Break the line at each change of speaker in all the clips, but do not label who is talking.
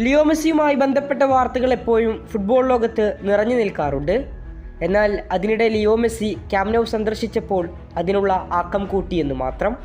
Leo മെസ്സിയുമായി ബന്ധപ്പെട്ട വാർത്തകൾ എപ്പോഴും ഫുട്ബോൾ ലോകത്ത് നിറഞ്ഞു നിൽക്കാറുണ്ട്. എന്നാൽ അതിനിടെ ലിയോ മെസ്സി ക്യാമ്നൌ സന്ദർശിച്ചപ്പോൾ അതിനുള്ള ആക്കം കൂട്ടിയെന്ന് മാത്രം.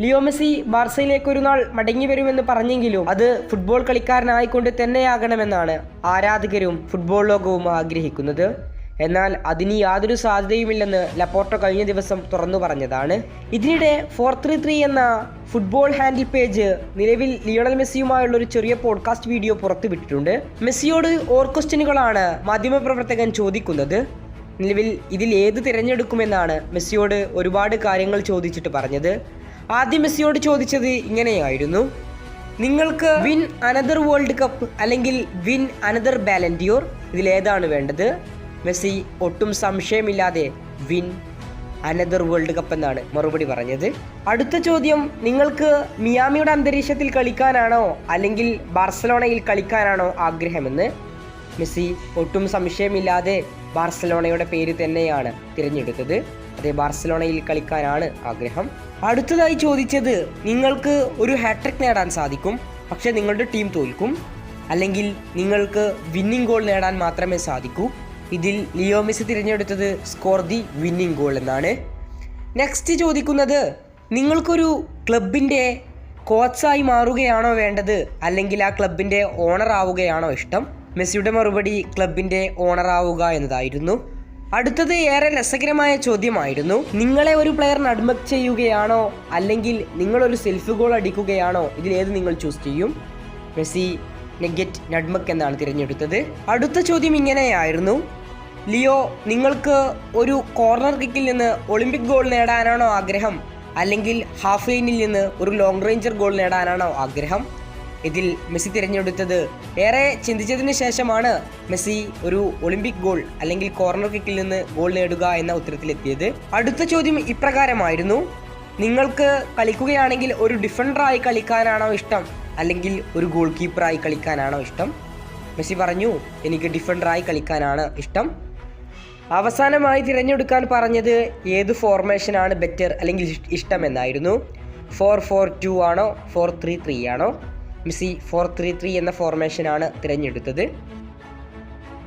ലിയോ മെസ്സി ബാർസയിലേക്ക് ഒരു നാൾ മടങ്ങി വരുമെന്ന് പറഞ്ഞെങ്കിലും അത് ഫുട്ബോൾ കളിക്കാരനായിക്കൊണ്ട് തന്നെയാകണമെന്നാണ് ആരാധകരും ഫുട്ബോൾ ലോകവും ആഗ്രഹിക്കുന്നത്. എന്നാൽ അതിന് യാതൊരു സാധ്യതയുമില്ലെന്ന് ലപ്പോർട്ടോ കഴിഞ്ഞ ദിവസം തുറന്നു പറഞ്ഞതാണ്. ഇതിനിടെ ഫോർ ത്രീ ത്രീ എന്ന ഫുട്ബോൾ ഹാൻഡിൽ പേജ് നിലവിൽ ലിയോണൽ മെസ്സിയുമായുള്ള ഒരു ചെറിയ പോഡ്കാസ്റ്റ് വീഡിയോ പുറത്തുവിട്ടിട്ടുണ്ട്. മെസ്സിയോട് ഓർ ക്വസ്റ്റ്യനുകളാണ് മാധ്യമപ്രവർത്തകൻ ചോദിക്കുന്നത്. നിലവിൽ ഇതിൽ ഏത് തിരഞ്ഞെടുക്കുമെന്നാണ് മെസ്സിയോട് ഒരുപാട് കാര്യങ്ങൾ ചോദിച്ചിട്ട് പറഞ്ഞത്. ആദ്യം മെസ്സിയോട് ചോദിച്ചത് ഇങ്ങനെയായിരുന്നു. നിങ്ങൾക്ക് വിൻ അനദർ വേൾഡ് കപ്പ് അല്ലെങ്കിൽ വിൻ അനദർ ബാലൻഡിയോർ ഇതിലേതാണ് വേണ്ടത്? മെസ്സി ഒട്ടും സംശയമില്ലാതെ വിൻ അനദർ വേൾഡ് കപ്പ് എന്നാണ് മറുപടി പറഞ്ഞത്. അടുത്ത ചോദ്യം നിങ്ങൾക്ക് മിയാമിയുടെ അന്തരീക്ഷത്തിൽ കളിക്കാനാണോ അല്ലെങ്കിൽ ബാർസലോണയിൽ കളിക്കാനാണോ ആഗ്രഹമെന്ന്? മെസ്സി ഒട്ടും സംശയമില്ലാതെ ബാർസലോണയുടെ പേര് തന്നെയാണ് തിരഞ്ഞെടുത്തത്. അതെ ബാർസലോണയിൽ കളിക്കാനാണ് ആഗ്രഹം. അടുത്തതായി ചോദിച്ചത് നിങ്ങൾക്ക് ഒരു ഹാട്രിക് നേടാൻ സാധിക്കും പക്ഷേ നിങ്ങളുടെ ടീം തോൽക്കും. അല്ലെങ്കിൽ നിങ്ങൾക്ക് വിന്നിംഗ് ഗോൾ നേടാൻ മാത്രമേ സാധിക്കൂ. ഇതിൽ ലിയോ മെസ്സി തിരഞ്ഞെടുത്തത് സ്കോർ ദി വിന്നിംഗ് ഗോൾ എന്നാണ്. നെക്സ്റ്റ് ചോദിക്കുന്നത് നിങ്ങൾക്കൊരു ക്ലബിന്റെ കോച്ചായി മാറുകയാണോ വേണ്ടത്? അല്ലെങ്കിൽ ആ ക്ലബിന്റെ ഓണർ ആവുകയാണോ ഇഷ്ടം? മെസ്സിയുടെ മറുപടി ക്ലബിന്റെ ഓണർ ആവുക എന്നതായിരുന്നു. അടുത്തത് ഏറെ രസകരമായ ചോദ്യമായിരുന്നു. നിങ്ങളെ ഒരു പ്ലെയർ നഡ്മക് ചെയ്യുകയാണോ? അല്ലെങ്കിൽ നിങ്ങളൊരു സെൽഫ് ഗോൾ അടിക്കുകയാണോ? ഇതിലേത് നിങ്ങൾ ചൂസ് ചെയ്യും? മെസ്സി നെഗറ്റ് നഡ്മക് എന്നാണ് തിരഞ്ഞെടുത്തത്. അടുത്ത ചോദ്യം ഇങ്ങനെയായിരുന്നു. ലിയോ നിങ്ങൾക്ക് ഒരു കോർണർ കിക്കിൽ നിന്ന് ഒളിമ്പിക് ഗോൾ നേടാനാണോ ആഗ്രഹം? അല്ലെങ്കിൽ ഹാഫ് ലൈനിൽ നിന്ന് ഒരു ലോങ് റേഞ്ചർ ഗോൾ നേടാനാണോ ആഗ്രഹം? ഇതിൽ മെസ്സി തിരഞ്ഞെടുത്തത് ഏറെ ചിന്തിച്ചതിന് ശേഷമാണ് മെസ്സി ഒരു ഒളിമ്പിക് ഗോൾ അല്ലെങ്കിൽ കോർണർ കിക്കിൽ നിന്ന് ഗോൾ നേടുക എന്ന ഉത്തരത്തിലെത്തിയത്. അടുത്ത ചോദ്യം ഇപ്രകാരമായിരുന്നു. നിങ്ങൾക്ക് കളിക്കുകയാണെങ്കിൽ ഒരു ഡിഫൻഡറായി കളിക്കാനാണോ ഇഷ്ടം? അല്ലെങ്കിൽ ഒരു ഗോൾ കീപ്പറായി കളിക്കാനാണോ ഇഷ്ടം? മെസ്സി പറഞ്ഞു എനിക്ക് ഡിഫൻഡറായി കളിക്കാനാണ് ഇഷ്ടം. അവസാനമായി തിരഞ്ഞെടുക്കാൻ പറഞ്ഞത് ഏത് ഫോർമേഷനാണ് ബെറ്റർ അല്ലെങ്കിൽ ഇഷ്ടമെന്നായിരുന്നു. ഫോർ ഫോർ ടു ആണോ? ഫോർ ത്രീ ത്രീ ആണോ? മെസ്സി ഫോർ ത്രീ ത്രീ എന്ന ഫോർമേഷനാണ് തിരഞ്ഞെടുത്തത്.